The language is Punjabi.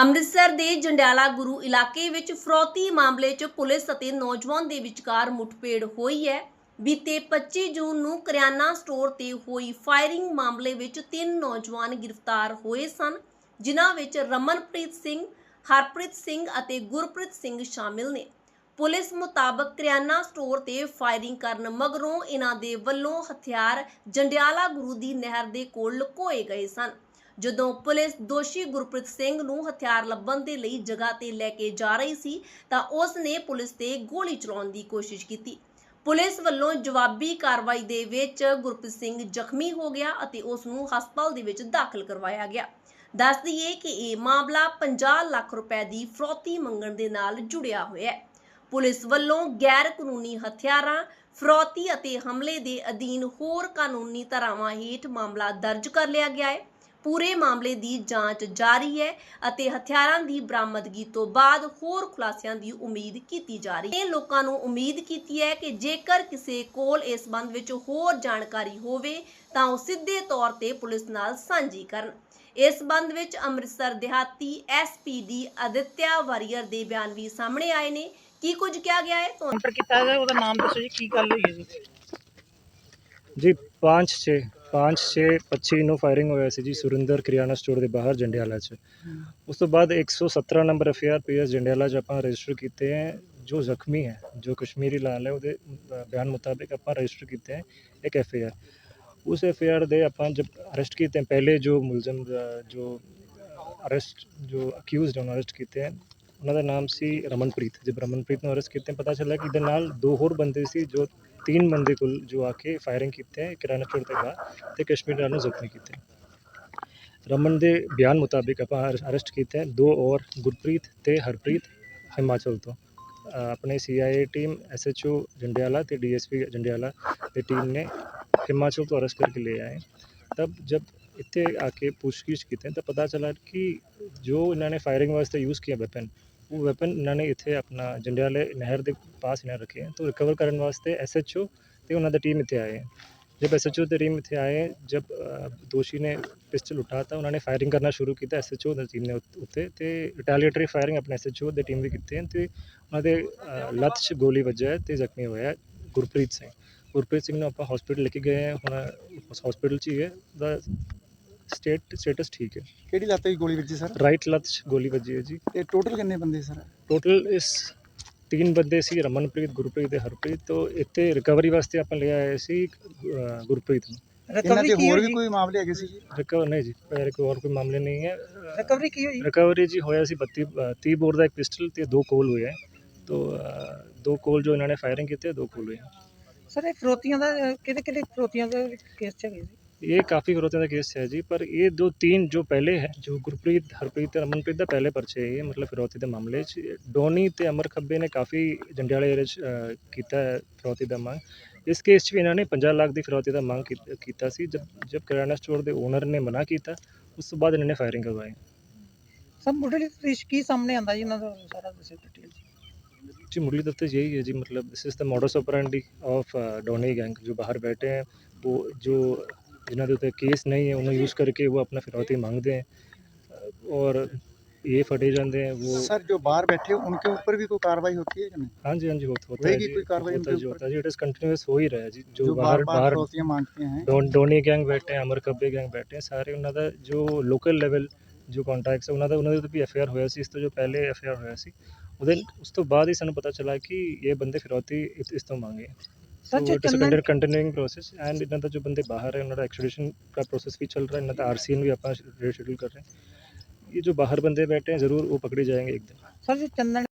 ਅੰਮ੍ਰਿਤਸਰ ਦੇ ਜੰਡਿਆਲਾ ਗੁਰੂ ਇਲਾਕੇ ਵਿੱਚ ਫਰੋਤੀ ਮਾਮਲੇ 'ਚ ਪੁਲਿਸ ਅਤੇ ਨੌਜਵਾਨ ਦੇ ਵਿਚਕਾਰ ਮੁੱਠਭੇੜ ਹੋਈ ਹੈ। ਬੀਤੇ 25 ਜੂਨ ਨੂੰ ਕਰਿਆਨਾ ਸਟੋਰ ਤੇ ਹੋਈ ਫਾਇਰਿੰਗ ਮਾਮਲੇ ਵਿੱਚ ਤਿੰਨ ਨੌਜਵਾਨ ਗ੍ਰਿਫਤਾਰ ਹੋਏ ਸਨ, ਜਿਨ੍ਹਾਂ ਵਿੱਚ ਰਮਨਪ੍ਰੀਤ ਸਿੰਘ, ਹਰਪ੍ਰੀਤ ਸਿੰਘ ਅਤੇ ਗੁਰਪ੍ਰੀਤ ਸਿੰਘ ਸ਼ਾਮਿਲ ਨੇ। ਪੁਲਿਸ ਮੁਤਾਬਕ ਕਰਿਆਨਾ ਸਟੋਰ ਤੇ ਫਾਇਰਿੰਗ ਕਰਨ ਮਗਰੋਂ ਇਹਨਾਂ ਦੇ ਵੱਲੋਂ ਹਥਿਆਰ ਜੰਡਿਆਲਾ ਗੁਰੂ ਦੀ ਨਹਿਰ ਦੇ ਕੋਲ ਲੁਕੋਏ ਗਏ ਸਨ। ਜਦੋਂ ਪੁਲਿਸ ਦੋਸ਼ੀ ਗੁਰਪ੍ਰੀਤ ਸਿੰਘ ਨੂੰ ਹਥਿਆਰ ਲੱਭਣ ਦੇ ਲਈ ਜਗ੍ਹਾ ਤੇ ਲੈ ਕੇ ਜਾ ਰਹੀ ਸੀ, ਤਾਂ ਉਸ ਨੇ ਪੁਲਿਸ ਤੇ ਗੋਲੀ ਚਲਾਉਣ ਦੀ ਕੋਸ਼ਿਸ਼ ਕੀਤੀ। ਪੁਲਿਸ ਵੱਲੋਂ ਜਵਾਬੀ ਕਾਰਵਾਈ ਦੇ ਵਿੱਚ ਗੁਰਪ੍ਰੀਤ ਸਿੰਘ ਜ਼ਖਮੀ ਹੋ ਗਿਆ ਅਤੇ ਉਸ ਨੂੰ ਹਸਪਤਾਲ ਦੇ ਵਿੱਚ ਦਾਖਲ ਕਰਵਾਇਆ ਗਿਆ। ਦੱਸ ਦਈਏ ਕਿ ਇਹ ਮਾਮਲਾ 50 ਲੱਖ ਰੁਪਏ ਦੀ ਫਰੋਤੀ ਮੰਗਣ ਦੇ ਨਾਲ ਜੁੜਿਆ ਹੋਇਆ ਹੈ। ਪੁਲਿਸ ਵੱਲੋਂ ਗੈਰ ਕਾਨੂੰਨੀ ਹਥਿਆਰਾਂ, ਫਰੋਤੀ ਅਤੇ ਹਮਲੇ ਦੇ ਅਧੀਨ ਹੋਰ ਕਾਨੂੰਨੀ ਧਾਰਾਵਾਂ ਹੇਠ ਮਾਮਲਾ ਦਰਜ ਕਰ ਲਿਆ ਗਿਆ ਹੈ। ਪੂਰੇ ਮਾਮਲੇ ਦੀ ਜਾਂਚ ਜਾਰੀ ਹੈ ਅਤੇ ਹਥਿਆਰਾਂ ਦੀ ਬਰਾਮਦਗੀ ਤੋਂ ਬਾਅਦ ਹੋਰ ਖੁਲਾਸਿਆਂ ਦੀ ਉਮੀਦ ਕੀਤੀ ਜਾ ਰਹੀ ਹੈ। ਇਹ ਲੋਕਾਂ ਨੂੰ ਉਮੀਦ ਕੀਤੀ ਹੈ ਕਿ ਜੇਕਰ ਕਿਸੇ ਕੋਲ ਇਸ ਸੰਬੰਧ ਵਿੱਚ ਹੋਰ ਜਾਣਕਾਰੀ ਹੋਵੇ ਤਾਂ ਉਹ ਸਿੱਧੇ ਤੌਰ ਤੇ ਪੁਲਿਸ ਨਾਲ ਸਾਂਝੀ ਕਰਨ। ਇਸ ਸੰਬੰਧ ਵਿੱਚ ਅੰਮ੍ਰਿਤਸਰ ਦਿਹਾਤੀ ਐਸਪੀਡੀ ਅਦਿੱਤਿਆ ਵਾਰੀਅਰ ਦੇ ਬਿਆਨ ਵੀ ਸਾਹਮਣੇ ਆਏ ਨੇ। ਕੀ ਕੁਝ ਕਿਹਾ ਗਿਆ ਹੈ? ਤੁਹਾਨੂੰ ਕੀਤਾ ਹੈ ਉਹਦਾ ਨਾਮ ਦੱਸੋ ਜੀ ਕੀ ਗੱਲ ਹੋਈ ਹੈ ਜੀ? ਜੀ 5 6 5 6 25 ਨੂੰ ਫਾਇਰਿੰਗ ਹੋਇਆ ਸੀ ਜੀ ਸੁਰਿੰਦਰ ਕਰਿਆਨਾ ਸਟੋਰ ਦੇ ਬਾਹਰ ਜੰਡਿਆਲਾ 'ਚ। ਉਸ ਤੋਂ ਬਾਅਦ 117 ਨੰਬਰ ਐਫਆਰ ਪੀਐਸ ਜੰਡਿਆਲਾ 'ਚ ਆਪਾਂ ਰਜਿਸਟਰ ਕੀਤੇ ਹੈ, ਜੋ ਜ਼ਖਮੀ ਹੈ, ਜੋ ਕਸ਼ਮੀਰੀ ਲਾਲ ਹੈ, ਉਹਦੇ ਬਿਆਨ ਮੁਤਾਬਿਕ ਆਪਾਂ ਰਜਿਸਟਰ ਕੀਤੇ ਹੈ ਇੱਕ ਐਫਆਰ ਉਸ ਐਫਆਰ ਦੇ ਆਪਾਂ ਜਬ ਅਰੈਸਟ ਕੀਤੇ ਪਹਿਲੇ ਜੋ ਮੁਲਜ਼ਮ ਜੋ ਅਰੈਸਟ ਜੋ ਅਕਿਊਜ਼ਡ ਉਹਨਾਂ ਅਰੈਸਟ ਕੀਤੇ ਹੈ, ਉਹਨਾਂ ਦਾ ਨਾਮ ਸੀ ਰਮਨਪ੍ਰੀਤ। ਜਦ ਰਮਨਪ੍ਰੀਤ ਨੂੰ ਅਰੈਸਟ ਕੀਤੇ, ਪਤਾ ਚੱਲਿਆ ਕਿ ਇਹਦੇ ਨਾਲ ਦੋ ਹੋਰ ਬੰਦੇ ਸੀ ਜੋ तीन बंदे कुल जो आके फायरिंग कीते हैं किराना स्टोर ते बाहर ते कश्मीर वालों ਜ਼ਖਮੀ ਕੀਤੇ ਰਮਨ ਦੇ ਬਿਆਨ ਮੁਤਾਬਿਕ ਆਪਾਂ ਅਰੈਸਟ ਕੀਤੇ ਹੈ ਦੋ ਔਰ ਗੁਰਪ੍ਰੀਤ ਤੇ ਹਰਪ੍ਰੀਤ ਹਿਮਾਚਲ ਤੋਂ ਅ, ਆਪਣੇ ਸੀਆਈਏ ਟੀਮ ਐਸਐਚਓ ਜੰਡਿਆਲਾ ਤੇ ਡੀਐਸਪੀ ਜੰਡਿਆਲਾ ਦੀ ਟੀਮ ਨੇ ਹਿਮਾਚਲ ਤੋਂ ਅਰੈਸਟ ਕਰਕੇ ਲੈ ਆਏ तब जब ਇੱਥੇ ਆਕੇ ਪੁੱਛਗਿੱਛ ਕੀਤੇ ਤਾਂ ਪਤਾ ਚੱਲਾ ਕਿ ਜੋ ਇਹਨਾਂ ਨੇ ਫਾਇਰਿੰਗ ਵਾਸਤੇ ਯੂਜ਼ ਕੀਤਾ ਵੈਪਨ ਉਹ ਵੈਪਨ ਇਹਨਾਂ ਨੇ ਇੱਥੇ ਆਪਣਾ ਜੰਡਿਆਲੇ ਨਹਿਰ ਦੇ ਪਾਸ ਇਹਨਾਂ ਰੱਖੇ ਹੈ ਤਾਂ ਰਿਕਵਰ ਕਰਨ ਵਾਸਤੇ ਐਸਐਚਓ ਤੇ ਉਹਨਾਂ ਦੀ ਟੀਮ ਇੱਥੇ ਆਏ ਹੈ जब एस एच ओ टीम ਇੱਥੇ ਆਏ ਜਬ ਅ, ਦੋਸ਼ੀ ਨੇ ਪਿਸਟਲ ਉਠਾਇਆ ਤਾਂ ਉਹਨਾਂ ਨੇ ਫਾਇਰਿੰਗ ਕਰਨਾ ਸ਼ੁਰੂ ਕੀਤਾ ਐਸ ਐਚ ਓ ਦੀ ਟੀਮ ਨੇ ਉੱਤ- ਉੱਤੇ ਤੇ ਰਿਟੈਲੀਏਟਰੀ ਫਾਇਰਿੰਗ ਆਪਣੇ ਐਸ ਐਚ ਓ ਦੀ ਟੀਮ ਵੀ ਕੀਤੀ ਹੈ ਤੇ ਉਹਨਾਂ ਦੇ ਅ, ਲੱਤ 'ਚ ਗੋਲੀ ਵੱਜਿਆ ਹੈ ਤੇ ਜ਼ਖਮੀ ਹੋਇਆ ਹੈ ਗੁਰਪ੍ਰੀਤ ਸਿੰਘ ਗੁਰਪ੍ਰੀਤ ਸਿੰਘ ਸਟੇਟ ਸਟੇਟਸ ਠੀਕ ਹੈ। ਕਿਹੜੀ ਲੱਤ ਦੀ ਗੋਲੀ ਵੱਜੀ ਸਰ? ਰਾਈਟ ਲੱਤ 'ਚ ਗੋਲੀ ਵੱਜੀ ਹੈ ਜੀ। ਤੇ ਟੋਟਲ ਕਿੰਨੇ ਬੰਦੇ ਸਰ? ਟੋਟਲ ਇਸ ਤਿੰਨ ਬੰਦੇ ਸੀ ਰਮਨਪ੍ਰੀਤ ਗੁਰਪ੍ਰੀਤ ਤੇ ਹਰਪ੍ਰੀਤ। ਤੋਂ ਇੱਥੇ ਰਿਕਵਰੀ ਵਾਸਤੇ ਆਪਾਂ ਲੈ ਆਏ ਸੀ ਅ, ਗੁਰਪ੍ਰੀਤ ਨੂੰ। ਇਹਨਾਂ ਰਿਕਵਰੀ ਦੇ ਕੀ ਹੋਰ ਹੋਈ ਵੀ ਕੋਈ ਮਾਮਲੇ ਹੈਗੇ ਸੀ ਜੀ? ਰਿਕਵਰ ਨਹੀਂ ਜੀ ਮੇਰੇ ਕੋਲ ਹੋਰ ਕੋਈ ਮਾਮਲੇ ਨਹੀਂ ਹੈ। ਰਿਕਵਰੀ ਕੀ ਹੋਈ? ਰਿਕਵਰੀ ਜੀ ਹੋਇਆ ਸੀ 32 ਅ, 30 ਬੋਰ ਦਾ ਇੱਕ ਪਿਸਟਲ ਤੇ ਦੋ ਕੋਲ ਹੋਏ ਹੈ। ਤੋ ਅ, ਦੋ ਕੋਲ ਜੋ ਇਹਨਾਂ ਨੇ ਫਾਇਰਿੰਗ ਕੀਤੇ ਦੋ ਕੋਲ ਹੋਏ ਹੈ। ਸਰ ਇਹ ਫਰੋਤੀਆਂ ਦਾ ਕਿਹਦੇ ਕਿਹਦੇ ਫਰੋਤੀਆਂ ਦਾ ਕੇਸ ਚ ਹੈਗੇ ਸੀ? ਇਹ ਕਾਫੀ ਵਿਰੋਧੀਆਂ ਦਾ ਕੇਸ ਹੈ ਜੀ ਪਰ ਇਹ ਦੋ तीन ਜੋ ਪਹਿਲੇ ਹੈ ਜੋ ਗੁਰਪ੍ਰੀਤ ਹਰਪ੍ਰੀਤ ਤੇ ਰਮਨਪ੍ਰੀਤ ਦਾ ਪਹਿਲੇ ਪਰਚੇ ਹੈ ਇਹ ਮਤਲਬ ਫਿਰੌਤੀ ਦੇ ਮਾਮਲੇ 'ਚ ਡੋਨੀ ਤੇ ਅਮਰ ਖੱਬੇ ਨੇ ਕਾਫੀ ਜੰਡਿਆਲੇ ਏਰੀਏ 'ਚ ਅ, ਕੀਤਾ ਹੈ ਫਿਰੌਤੀ ਦਾ ਮੰਗ ਇਸ ਕੇਸ 'ਚ ਵੀ ਇਹਨਾਂ ਨੇ 50 ਲੱਖ ਦੀ ਫਿਰੌਤੀ ਦਾ ਮੰਗ ਕੀਤ- ਕੀਤਾ ਸੀ ਜਦ ਜਦ ਕਿਰਾਣਾ ਸਟੋਰ ਦੇ ਓਨਰ ਨੇ ਮਨਾ ਕੀਤਾ ਉਸ ਤੋਂ ਬਾਅਦ ਇਹਨਾਂ ਨੇ ਫਾਇਰਿੰਗ ਕਰਵਾਈ ਸਰ ਮੁੱਢਲੀ ਤਫਤੀਸ਼ ਕੀ ਸਾਹਮਣੇ ਆਂਦਾ ਜੀ ਇਹਨਾਂ ਦਾ ਸਾਰਾ ਦੱਸੋ ਡਿਟੇਲ ਜੀ जी मुरली दत्त यही है जी मतलब this is the modus operandi of Doni gang जो बाहर बैठे हैं वो जो जिन्हों के उत्ते केस नहीं है उन्हें यूज़ करके वो अपना फिरौती मांगते हैं अ, और ये फटे जाते हैं वो सर जो बाहर बैठे हो उनके ऊपर भी कोई कार्रवाई होती है कि नहीं हाँ जी हाँ जी होता होता है होएगी जी कोई कार्रवाई होता है उनके जी ऊपर? होता है जी इट इज़ कंटिन्यूस हो ही रहा है जी जो जो बार बाहर बार बाहर फिरौतियां मांगते हैं ਡੋਨ ਡੋਨੀ ਗੈਂਗ ਬੈਠੇ ਆ ਅਮਰ ਕੱਬੇ ਗੈਂਗ ਬੈਠੇ ਆ ਸਾਰੇ ਉਹਨਾਂ ਦਾ ਜੋ ਲੋਕਲ ਲੈਵਲ ਜੋ ਕੰਟੈਕਟਸ ਉਹਨਾਂ ਦਾ ਉਹਨਾਂ ਦੇ ਉੱਤੇ ਵੀ ਐਫਆਈਆਰ ਹੋਇਆ ਸੀ ਇਸ ਤੋਂ ਜੋ ਪਹਿਲੇ ਐਫਆਈਆਰ ਹੋਇਆ ਸੀ ਉਹਦੇ ਉਸ ਤੋਂ ਬਾਅਦ ਹੀ ਸਾਨੂੰ ਪਤਾ ਚੱਲਾ ਕਿ ਇਹ ਬੰਦੇ ਫਿਰੌਤੀ ਇਸ- ਇਸ ਤੋਂ ਮੰਗੇ ਸਰ ਜੇ it is Chandan ਕੰਟੀਨਿਊਇੰਗ process and ਇਹਨਾਂ ਦਾ ਜੋ ਬੰਦੇ ਬਾਹਰ ਹੈ ਉਹਨਾਂ ਦਾ ਐਕਸਟ੍ਰੈਡੀਸ਼ਨ ਦਾ ਪ੍ਰੋਸੈਸ ਵੀ ਚੱਲ रहा है ਇਹਨਾਂ ਦਾ ਆਰਸੀਐਨ ਵੀ ਆਪਾਂ ਸ਼ਡਿਊਲ ਕਰ ਰਹੇ हैं ये जो बाहर बंदे बैठे हैं ज़रूर वो पकड़े जाएंगे एक दिन ਸਰ ਜੇ ਚੰਦਨ